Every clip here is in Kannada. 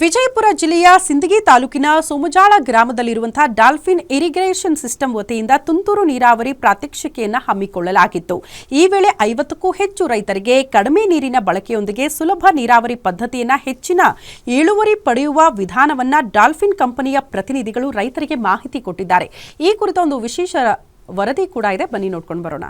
ವಿಜಯಪುರ ಜಿಲ್ಲೆಯ ಸಿಂದಗಿ ತಾಲೂಕಿನ ಸೋಮಜಾಳ ಗ್ರಾಮದಲ್ಲಿರುವಂತಹ ಡಾಲ್ಫಿನ್ ಇರಿಗೇಷನ್ ಸಿಸ್ಟಮ್ ವತಿಯಿಂದ ತುಂತುರು ನೀರಾವರಿ ಪ್ರಾತ್ಯಕ್ಷಿಕೆಯನ್ನು ಹಮ್ಮಿಕೊಳ್ಳಲಾಗಿತ್ತು. ಈ ವೇಳೆ ಐವತ್ತಕ್ಕೂ ಹೆಚ್ಚು ರೈತರಿಗೆ ಕಡಿಮೆ ನೀರಿನ ಬಳಕೆಯೊಂದಿಗೆ ಸುಲಭ ನೀರಾವರಿ ಪದ್ಧತಿಯನ್ನು ಹೆಚ್ಚಿನ ಇಳುವರಿ ಪಡೆಯುವ ವಿಧಾನವನ್ನು ಡಾಲ್ಫಿನ್ ಕಂಪನಿಯ ಪ್ರತಿನಿಧಿಗಳು ರೈತರಿಗೆ ಮಾಹಿತಿ ಕೊಟ್ಟಿದ್ದಾರೆ. ಈ ಕುರಿತ ಒಂದು ವಿಶೇಷ ವರದಿ ಕೂಡ ಇದೆ. ಬನ್ನಿ ನೋಡ್ಕೊಂಡು ಬರೋಣ.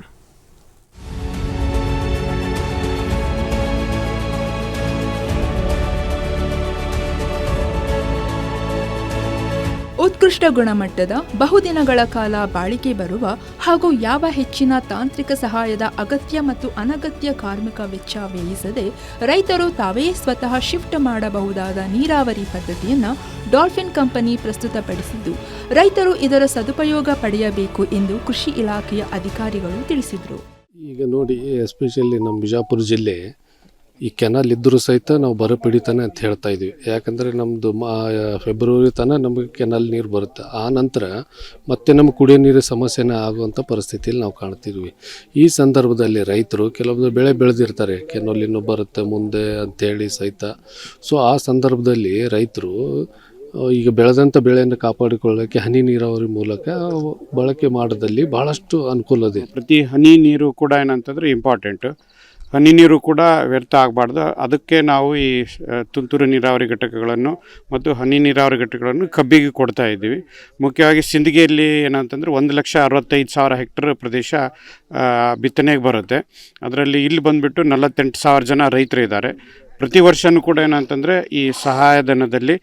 ಉತ್ಕೃಷ್ಟ ಗುಣಮಟ್ಟದ ಬಹುದಿನಗಳ ಕಾಲ ಬಾಳಿಕೆ ಬರುವ ಹಾಗೂ ಯಾವ ಹೆಚ್ಚಿನ ತಾಂತ್ರಿಕ ಸಹಾಯದ ಅಗತ್ಯ ಮತ್ತು ಅನಗತ್ಯ ಕಾರ್ಮಿಕ ವೆಚ್ಚ ವ್ಯಯಿಸದೆ ರೈತರು ತಾವೇ ಸ್ವತಃ ಶಿಫ್ಟ್ ಮಾಡಬಹುದಾದ ನೀರಾವರಿ ಪದ್ಧತಿಯನ್ನು ಡಾಲ್ಫಿನ್ ಕಂಪನಿ ಪ್ರಸ್ತುತಪಡಿಸಿದ್ದು, ರೈತರು ಇದರ ಸದುಪಯೋಗ ಪಡೆಯಬೇಕು ಎಂದು ಕೃಷಿ ಇಲಾಖೆಯ ಅಧಿಕಾರಿಗಳು ತಿಳಿಸಿದರು. ಈಗ ನೋಡಿ ಎಸ್ಪೆಷಲಿ ನಮ್ಮ ಬಿಜಾಪುರ ಜಿಲ್ಲೆ ಈ ಕೆನಲ್ ಇದ್ದರೂ ಸಹಿತ ನಾವು ಬರ ಪಿಡಿತಾನೆ ಅಂತ ಹೇಳ್ತಾ ಇದ್ವಿ. ಯಾಕಂದರೆ ನಮ್ಮದು ಫೆಬ್ರವರಿ ತನಕ ನಮಗೆ ಕೆನಲ್ ನೀರು ಬರುತ್ತೆ. ಆ ನಂತರ ಮತ್ತೆ ನಮ್ಮ ಕುಡಿಯೋ ನೀರು ಸಮಸ್ಯೆನೇ ಆಗುವಂಥ ಪರಿಸ್ಥಿತಿಯಲ್ಲಿ ನಾವು ಕಾಣ್ತಿದ್ವಿ. ಈ ಸಂದರ್ಭದಲ್ಲಿ ರೈತರು ಕೆಲವೊಂದು ಬೆಳೆ ಬೆಳೆದಿರ್ತಾರೆ. ಕೆನಲ್ ಇನ್ನೂ ಬರುತ್ತೆ ಮುಂದೆ ಅಂಥೇಳಿ ಸಹಿತ. ಸೊ ಆ ಸಂದರ್ಭದಲ್ಲಿ ರೈತರು ಈಗ ಬೆಳೆದಂಥ ಬೆಳೆಯನ್ನು ಕಾಪಾಡಿಕೊಳ್ಳೋಕ್ಕೆ ಹನಿ ನೀರಾವರಿ ಮೂಲಕ ಬಳಕೆ ಮಾಡೋದಲ್ಲಿ ಭಾಳಷ್ಟು ಅನುಕೂಲ ಇದೆ ಪ್ರತಿ ಹನಿ ನೀರು ಕೂಡ ಏನಂತಂದರೆ ಇಂಪಾರ್ಟೆಂಟ್ ಹನಿ ನೀರು ಕೂಡ ವ್ಯರ್ಥ ಆಗಬಾರ್ದು. ಅದಕ್ಕೆ ನಾವು ಈ ತುಂತುರು ನೀರಾವರಿ ಘಟಕಗಳನ್ನು ಮತ್ತು ಹನಿ ನೀರಾವರಿ ಘಟಕಗಳನ್ನು ಕಬ್ಬಿಗೆ ಕೊಡ್ತಾ ಇದ್ದೀವಿ. ಮುಖ್ಯವಾಗಿ ಸಿಂದಗಿಯಲ್ಲಿ ಏನಂತಂದರೆ ಒಂದು ಲಕ್ಷ ಅರವತ್ತೈದು ಸಾವಿರ ಹೆಕ್ಟರ್ ಪ್ರದೇಶ ಬಿತ್ತನೆಗೆ ಬರುತ್ತೆ. ಅದರಲ್ಲಿ ಇಲ್ಲಿ ಬಂದುಬಿಟ್ಟು ನಲವತ್ತೆಂಟು ಸಾವಿರ ಜನ ರೈತರು ಇದ್ದಾರೆ ಪ್ರತಿ ವರ್ಷವೂ ಕೂಡ ಏನಂತಂದರೆ ಈ ಸಹಾಯಧನದಲ್ಲಿ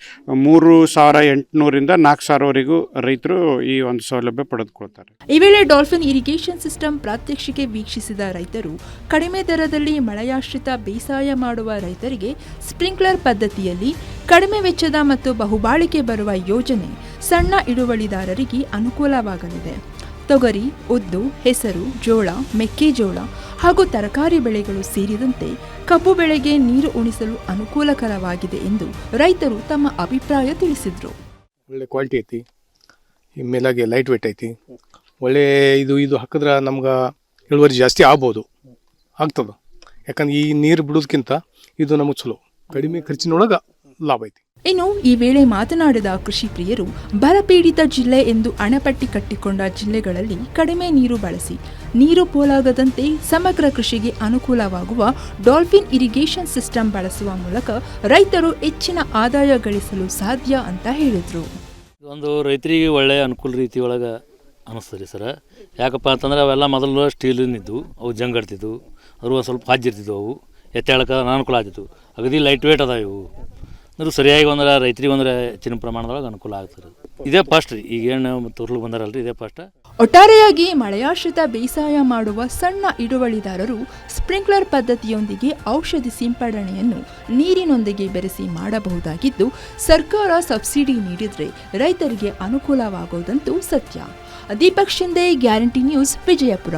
ಮೂರು ಸಾವಿರ ಎಂಟುನೂರಿಂದ ನಾಲ್ಕು ಸಾವಿರವರೆಗೂ ರೈತರು ಈ ಒಂದು ಸೌಲಭ್ಯ ಪಡೆದುಕೊಳ್ತಾರೆ. ಈ ವೇಳೆ ಡಾಲ್ಫಿನ್ ಇರಿಗೇಷನ್ ಸಿಸ್ಟಮ್ ಪ್ರಾತ್ಯಕ್ಷಿಕೆ ವೀಕ್ಷಿಸಿದ ರೈತರು, ಕಡಿಮೆ ದರದಲ್ಲಿ ಮಳೆಯಾಶ್ರಿತ ಬೇಸಾಯ ಮಾಡುವ ರೈತರಿಗೆ ಸ್ಪ್ರಿಂಕ್ಲರ್ ಪದ್ಧತಿಯಲ್ಲಿ ಕಡಿಮೆ ವೆಚ್ಚದ ಮತ್ತು ಬಹುಬಾಳಿಕೆ ಬರುವ ಯೋಜನೆ ಸಣ್ಣ ಇಳುವಳಿದಾರರಿಗೆ ಅನುಕೂಲವಾಗಲಿದೆ. ತೊಗರಿ, ಉದ್ದು, ಹೆಸರು, ಜೋಳ ಮೆಕ್ಕೆಜೋಳ ಹಾಗೂ ತರಕಾರಿ ಬೆಳೆಗಳು ಸೇರಿದಂತೆ ಕಬ್ಬು ಬೆಳೆಗೆ ನೀರು ಉಣಿಸಲು ಅನುಕೂಲಕರವಾಗಿದೆ ಎಂದು ರೈತರು ತಮ್ಮ ಅಭಿಪ್ರಾಯ ತಿಳಿಸಿದರು. ಒಳ್ಳೆ ಕ್ವಾಲಿಟಿ ಐತಿ. ಮೇಲಾಗೆ ಲೈಟ್ ವೇಟ್ ಐತಿ. ಒಳ್ಳೆ ಇದು ಇದು ಹಾಕಿದ್ರೆ ನಮ್ಗೆ ಇಳುವರಿ ಜಾಸ್ತಿ ಆಗ್ಬೋದು. ಆಗ್ತದೆ. ಯಾಕಂದ್ರೆ ಈ ನೀರು ಬಿಡೋದಕ್ಕಿಂತ ಇದು ನಮಗೆ ಚಲೋ. ಕಡಿಮೆ ಖರ್ಚಿನೊಳಗೆ ಲಾಭ ಐತಿ. ಇನ್ನು ಈ ವೇಳೆ ಮಾತನಾಡಿದ ಕೃಷಿ ಪ್ರಿಯರು, ಬರಪೀಡಿತ ಜಿಲ್ಲೆ ಎಂದು ಅಣೆಪಟ್ಟಿ ಕಟ್ಟಿಕೊಂಡ ಜಿಲ್ಲೆಗಳಲ್ಲಿ ಕಡಿಮೆ ನೀರು ಬಳಸಿ, ನೀರು ಪೋಲಾಗದಂತೆ ಸಮಗ್ರ ಕೃಷಿಗೆ ಅನುಕೂಲವಾಗುವ ಡಾಲ್ಫಿನ್ ಇರಿಗೇಷನ್ ಸಿಸ್ಟಮ್ ಬಳಸುವ ಮೂಲಕ ರೈತರು ಹೆಚ್ಚಿನ ಆದಾಯ ಗಳಿಸಲು ಸಾಧ್ಯ ಅಂತ ಹೇಳಿದರು. ಒಂದು ರೈತರಿಗೆ ಒಳ್ಳೆಯ ಅನುಕೂಲ ರೀತಿ ಒಳಗೆ ಅನಿಸ್ತದೆ ಸರ. ಯಾಕಪ್ಪ ಅಂತಂದ್ರೆ ಅವೆಲ್ಲ ಮೊದಲು ಸ್ಟೀಲಿನಿದ್ದವು ಅವು ಜಂಗಡ್ತಿದ್ವು ಅದ್ರ ಸ್ವಲ್ಪ ಹಾಜಿರ್ತಿದ್ವು ಅವು ಎತ್ತಾಳಕ್ಕೆ ಅನಾನುಕೂಲ ಆಗ್ತಿತ್ತು. ಅಗದಿ ಲೈಟ್ ವೇಟ್ ಅದಾವ ಇವು. ಅಂದ್ರೆ ಸರಿಯಾಗಿ ಒಂದರ ರೈತರಿಗೆ ಅಂದ್ರೆ ಹೆಚ್ಚಿನ ಪ್ರಮಾಣದೊಳಗೆ ಅನುಕೂಲ ಆಗ್ತದೆ ಇದೇ ಫಸ್ಟ್ ರೀ. ಈಗೇನು ತೋರ್ಲು ಬಂದಾರಲ್ರಿ ಇದೇ ಫಸ್ಟ್ ಒಟ್ಟಾರೆಯಾಗಿ ಮಳೆಯಾಶ್ರಿತ ಬೇಸಾಯ ಮಾಡುವ ಸಣ್ಣ ಹಿಡುವಳಿದಾರರು ಸ್ಪ್ರಿಂಕ್ಲರ್ ಪದ್ಧತಿಯೊಂದಿಗೆ ಔಷಧಿ ಸಿಂಪಡಣೆಯನ್ನು ನೀರಿನೊಂದಿಗೆ ಬೆರೆಸಿ ಮಾಡಬಹುದಾಗಿದ್ದು, ಸರ್ಕಾರ ಸಬ್ಸಿಡಿ ನೀಡಿದರೆ ರೈತರಿಗೆ ಅನುಕೂಲವಾಗುವುದಂತೂ ಸತ್ಯ. Deepak Shinde, guarantee news, Vijayapura.